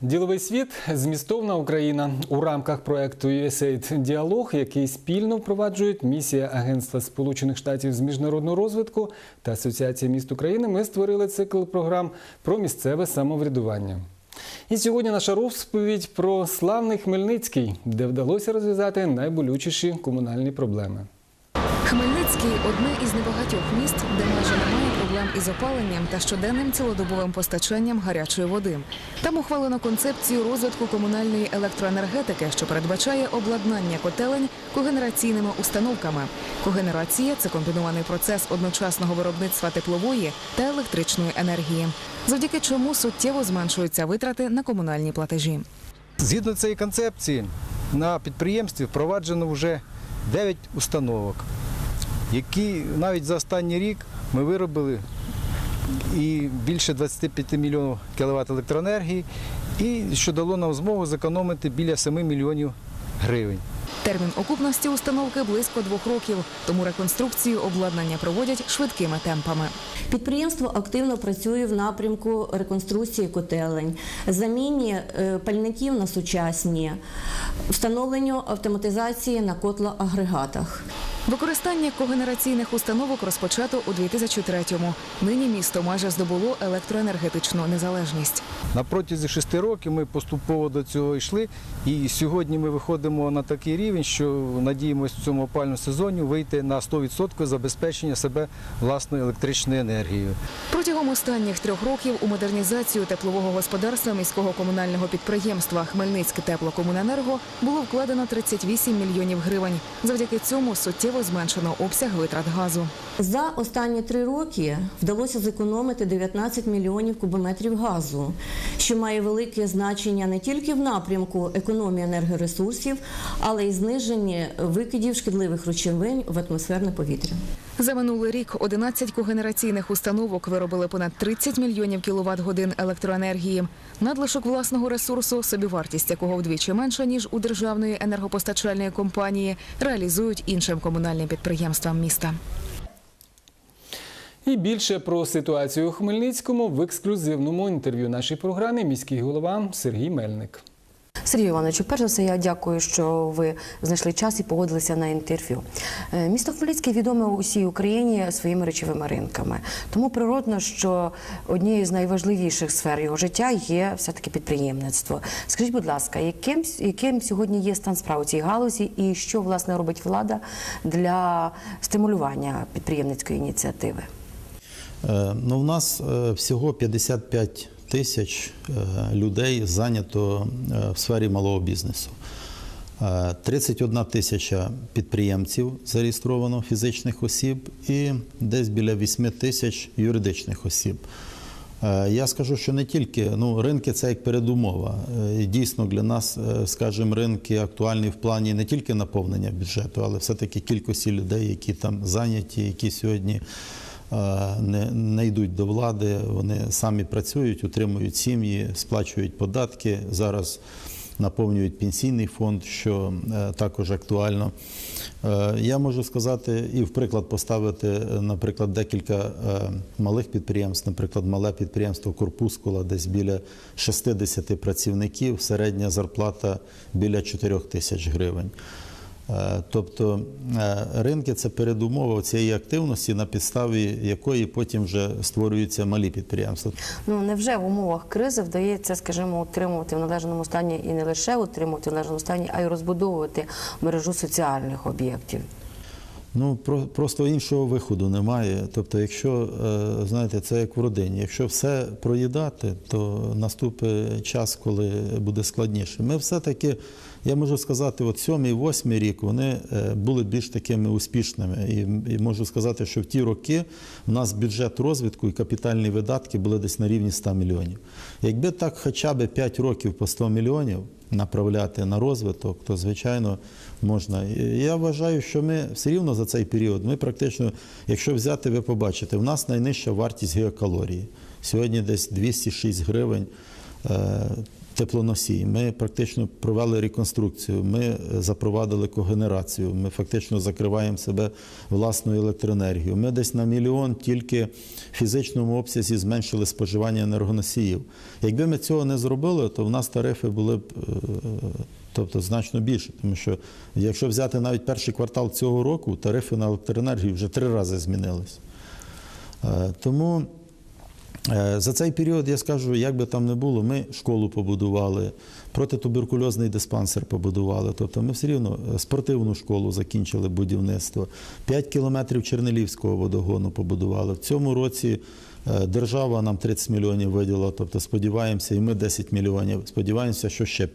Діловий світ змістовна Україна у рамках проекту USAID Діалог, який спільно впроваджують місія Агентства Сполучених Штатів з міжнародного розвитку та Асоціація міст України. Ми створили цикл програм про місцеве самоврядування. І сьогодні наша розповідь про славний Хмельницький, де вдалося розв'язати найболючіші комунальні проблеми. Хмельницький одне із небагатьох міст, де майже немає проблем із опаленням та щоденним цілодобовим постачанням гарячої води. Там ухвалено концепцію розвитку комунальної електроенергетики, що передбачає обладнання котелень когенераційними установками. Когенерація це комбінований процес одночасного виробництва теплової та електричної енергії, завдяки чому суттєво зменшуються витрати на комунальні платежі. Згідно цієї концепції, на підприємстві впроваджено вже 9 установок, які навіть за останній рік ми виробили і більше 25 мільйонів кВт електроенергії, і що дало нам змогу зекономити біля 7 мільйонів гривень. Термін окупності установки близько двох років, тому реконструкцію обладнання проводять швидкими темпами. Підприємство активно працює в напрямку реконструкції котелень, заміні е, пальників на сучасні, встановленню автоматизації на котлоагрегатах. Використання когенераційних установок розпочато у 2003-му. Нині місто майже здобуло електроенергетичну незалежність. На протязі шести років ми поступово до цього йшли, і сьогодні ми виходимо на такий рівень, що надіємося в цьому опальному сезоні вийти на 100% забезпечення себе власною електричною енергією. Протягом останніх трьох років у модернізацію теплового господарства міського комунального підприємства Хмельницьке теплокомуненерго було вкладено 38 мільйонів гривень. Завдяки цьому суттєво зменшено обсяг витрат газу. За останні три роки вдалося зекономити 19 мільйонів кубометрів газу, що має велике значення не тільки в напрямку економії енергоресурсів, але й зниження викидів шкідливих речовин в атмосферне повітря. За минулий рік 11 когенераційних установок виробили понад 30 мільйонів кіловат годин електроенергії. Надлишок власного ресурсу, собівартість якого вдвічі менша ніж у державної енергопостачальної компанії, реалізують іншим комунальним підприємствам міста. І більше про ситуацію у Хмельницькому в ексклюзивному інтерв'ю нашій програмі міський голова Сергій Мельник. Сергій Івановичу, перш за все, я дякую, що ви знайшли час і погодилися на інтерв'ю. Е, Місто Хмельницьке відоме у всій Україні своїми речовими ринками. Тому природно, що однією з найважливіших сфер його життя є все-таки підприємництво. Скажіть, будь ласка, яким, яким сьогодні є стан справ у цій галузі і що власне робить влада для стимулювання підприємницької ініціативи? Е, Ну, в нас е, всього 55 тисяч е, людей зайнято е, в сфері малого бізнесу. Е, 31 тисяча підприємців зареєстровано фізичних осіб і десь біля 8 тисяч юридичних осіб. Е, Я скажу, що не тільки ну, ринки це як передумова. Е, дійсно для нас, е, скажімо, ринки актуальні в плані не тільки наповнення бюджету, але все-таки кількості людей, які там зайняті, які сьогодні е, не, не йдуть до влади, вони самі працюють, утримують сім'ї, сплачують податки. Зараз наповнюють пенсійний фонд, що е, також актуально. Е, Я можу сказати і в приклад поставити, е, наприклад, декілька е, малих підприємств, наприклад, мале підприємство Корпускула, десь біля 60 працівників, середня зарплата біля 4 тисяч гривень. Е, Тобто е, ринки це передумова цієї активності, на підставі якої потім вже створюються малі підприємства. Ну невже в умовах кризи вдається, скажімо, утримувати в належному стані і не лише утримувати в належному стані, а й розбудовувати мережу соціальних об'єктів? Ну про, просто іншого виходу немає. Тобто, якщо е, знаєте, це як в родині, якщо все проїдати, то наступить час, коли буде складніше. Ми все-таки, я можу сказати, от сьомий, восьмий рік вони е, були більш такими успішними. І, і можу сказати, що в ті роки в нас бюджет розвитку і капітальні видатки були десь на рівні 100 мільйонів. Якби так хоча б 5 років по 100 мільйонів направляти на розвиток, то звичайно можна. Я вважаю, що ми все рівно за цей період, ми практично, якщо взяти, ви побачите, в нас найнижча вартість геокалорії. Сьогодні десь 206 гривень. Теплоносій. Ми практично провели реконструкцію. Ми е, запровадили когенерацію. Ми фактично закриваємо себе власною електроенергією. Ми десь на мільйон тільки в фізичному обсязі зменшили споживання енергоносіїв. Якби ми цього не зробили, то в нас тарифи були б. е, Тобто значно більше, тому що якщо взяти навіть перший квартал цього року, тарифи на електроенергію вже три рази змінились. Е, Тому за цей період я скажу, як би там не було, ми школу побудували, протитуберкульозний диспансер побудували. Тобто ми все рівно е, спортивну школу закінчили будівництво, 5 кілометрів Чернелівського водогону побудували. В цьому році е, держава нам 30 мільйонів виділила, тобто сподіваємося, і ми 10 мільйонів. Сподіваємося, що ще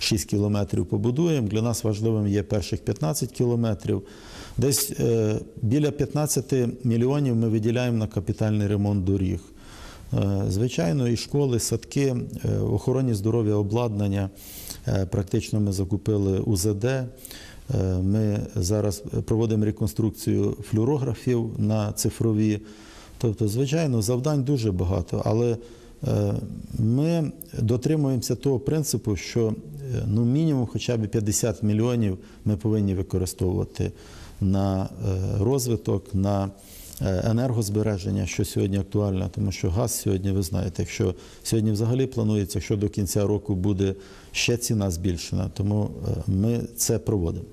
5-6 кілометрів побудуємо. Для нас важливим є перших 15 кілометрів. Десь е, біля 15 мільйонів ми виділяємо на капітальний ремонт доріг. Е, Звичайно, і школи, садки, е, в охороні здоров'я обладнання. Е, Практично ми закупили УЗД. Е, Ми зараз проводимо реконструкцію флюорографів на цифрові. Тобто, звичайно, завдань дуже багато, але е, ми дотримуємося того принципу, що е, ну, мінімум хоча б 50 мільйонів ми повинні використовувати на е, розвиток, на е, енергозбереження, що сьогодні актуально, тому що газ сьогодні, ви знаєте, якщо сьогодні взагалі планується, що до кінця року буде ще ціна збільшена, тому е, ми це проводимо.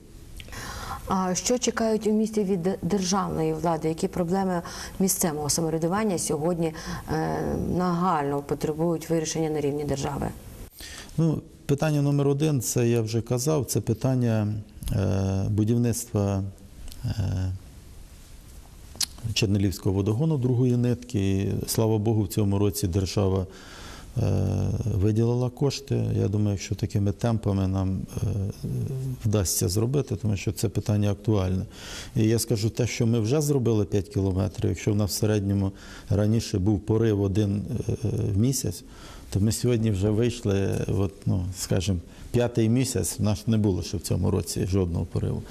А що чекають у місті від державної влади? Які проблеми місцевого самоврядування сьогодні е, нагально потребують вирішення на рівні держави? Ну, питання номер один, це я вже казав, це питання е, будівництва е, Чернелівського водогону другої нитки. І, слава Богу, в цьому році держава е, виділила кошти. Я думаю, якщо такими темпами нам е, вдасться зробити, тому що це питання актуальне. І я скажу те, що ми вже зробили 5 кілометрів, якщо в нас в середньому раніше був порив один е, в місяць, то ми сьогодні вже вийшли, от, ну, скажімо, п'ятий місяць, в нас не було ще в цьому році жодного пориву.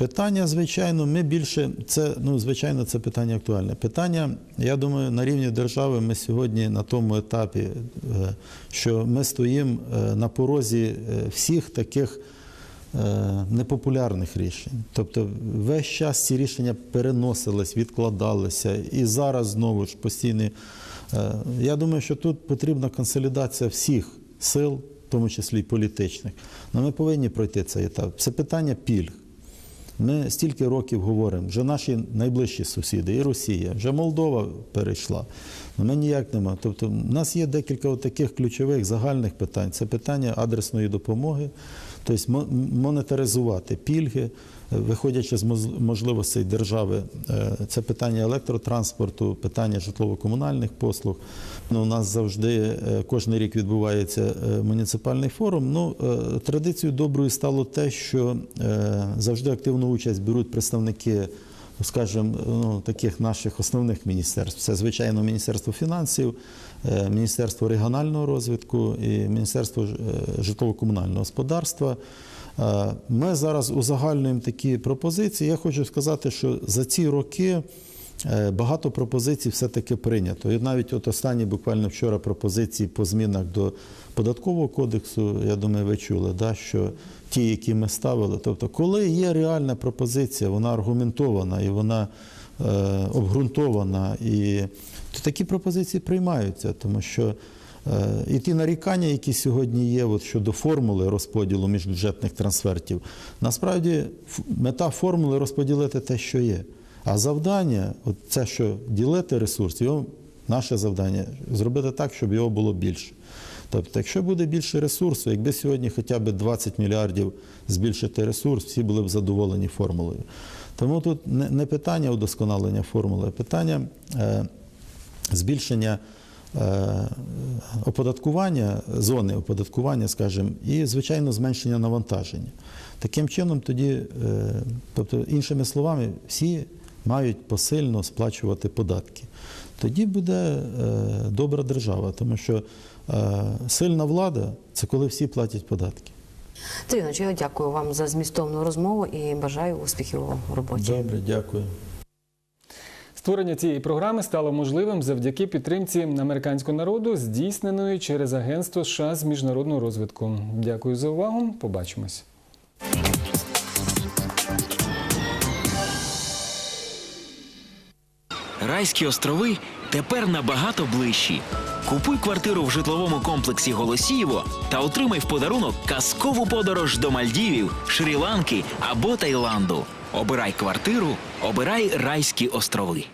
Питання, звичайно, ми більше, це, ну, звичайно, це питання актуальне. Питання, я думаю, на рівні держави ми сьогодні на тому етапі, е, що ми стоїмо е, на порозі е, всіх таких непопулярних рішень. Тобто весь час ці рішення переносились, відкладалися, і зараз знову ж постійний. Е, Я думаю, що тут потрібна консолідація всіх сил, в тому числі й політичних. Але ми повинні пройти цей етап. Це питання пільг. Ми стільки років говоримо, вже наші найближчі сусіди, і Росія, вже Молдова перейшла. Ну, ми ніяк нема. Тобто, в нас є декілька таких ключових загальних питань. Це питання адресної допомоги, тобто мо- монетаризувати пільги, виходячи з можливостей держави. Е, Це питання електротранспорту, питання житлово-комунальних послуг. Ну, у нас завжди е, кожен рік відбувається е, муніципальний форум. Ну, традицією доброю стало те, що завжди активну участь беруть представники скажімо, ну, таких наших основних міністерств. Це, звичайно, Міністерство фінансів, Міністерство регіонального розвитку і Міністерство е, житлово-комунального господарства. Е, Ми зараз узагальнюємо такі пропозиції. Я хочу сказати, що за ці роки е, багато пропозицій все-таки прийнято. І навіть от останні буквально вчора пропозиції по змінах до податкового кодексу, я думаю, ви чули, да, що ті, які ми ставили. Тобто, коли є реальна пропозиція, вона аргументована і вона е, обґрунтована, і то такі пропозиції приймаються, тому що е, і ті нарікання, які сьогодні є от щодо формули розподілу міжбюджетних трансфертів, насправді мета формули розподілити те, що є. А завдання, от це, що ділити ресурс, його наше завдання зробити так, щоб його було більше. Тобто, якщо буде більше ресурсу, якби сьогодні хоча б 20 мільярдів збільшити ресурс, всі були б задоволені формулою. Тому тут не, питання удосконалення формули, а питання е, збільшення е, оподаткування, зони оподаткування, скажімо, і, звичайно, зменшення навантаження. Таким чином, тоді, е, тобто, іншими словами, всі мають посильно сплачувати податки. Тоді буде добра держава, тому що сильна влада це коли всі платять податки. Іванович, я дякую вам за змістовну розмову і бажаю успіхів у роботі. Добре, дякую. Створення цієї програми стало можливим завдяки підтримці американського народу, здійсненої через Агентство США з міжнародного розвитку. Дякую за увагу. Побачимось. Райські острови тепер набагато ближчі. Купуй квартиру в житловому комплексі Голосіїво та отримай в подарунок казкову подорож до Мальдівів, Шрі-Ланки або Таїланду. Обирай квартиру, обирай райські острови.